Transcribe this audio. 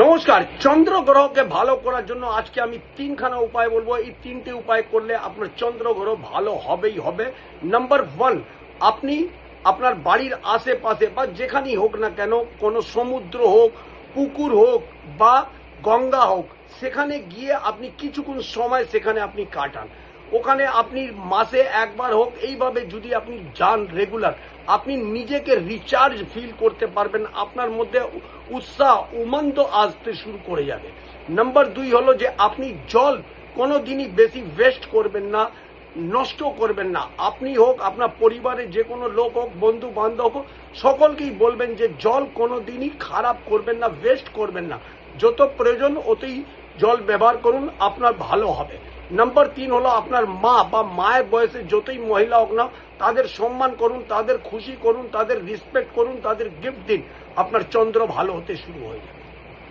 নমস্কার চন্দ্র গ্রহকে ভালো করার জন্য আজকে আমি তিনখানা উপায় বলব। এই তিনটে উপায় করলে আপনার চন্দ্র গ্রহ ভালো হবেই হবে। নাম্বার ওয়ান আপনি আপনার বাড়ির আশেপাশে বা যেখানেই হোক না কেন, কোনো সমুদ্র হোক, পুকুর হোক বা গঙ্গা হোক, সেখানে গিয়ে আপনি কিছুক্ষণ সময় সেখানে আপনি কাটান। ওখানে আপনি মাসে একবার হোক, এইভাবে যদি আপনি যান রেগুলার, আপনি নিজেকে রিচার্জ ফিল করতে পারবেন, আপনার মধ্যে উৎসাহ উমন্দ আসতে শুরু করে যাবে। নাম্বার দুই হলো যে আপনি জল কোনো দিনই বেশি ওয়েস্ট করবেন না, নষ্ট করবেন না। আপনি হোক, আপনার পরিবারের যে কোনো লোক হোক, বন্ধু বান্ধব হোক, সকলকেই বলবেন যে জল কোনো দিনই খারাপ করবেন না ওয়েস্ট করবেন না। যত প্রয়োজন, অতই জল ব্যবহার করুন, আপনার ভালো হবে। নাম্বার তিন হলো আপনার মা বা মায়ের বয়সে যতই মহিলা হোক না, তাদের সম্মান করুন, তাদের খুশি করুন, তাদের রিসপেক্ট করুন, তাদের গিফট দিন। আপনার চন্দ্র ভালো হতে শুরু হয়ে যাবে।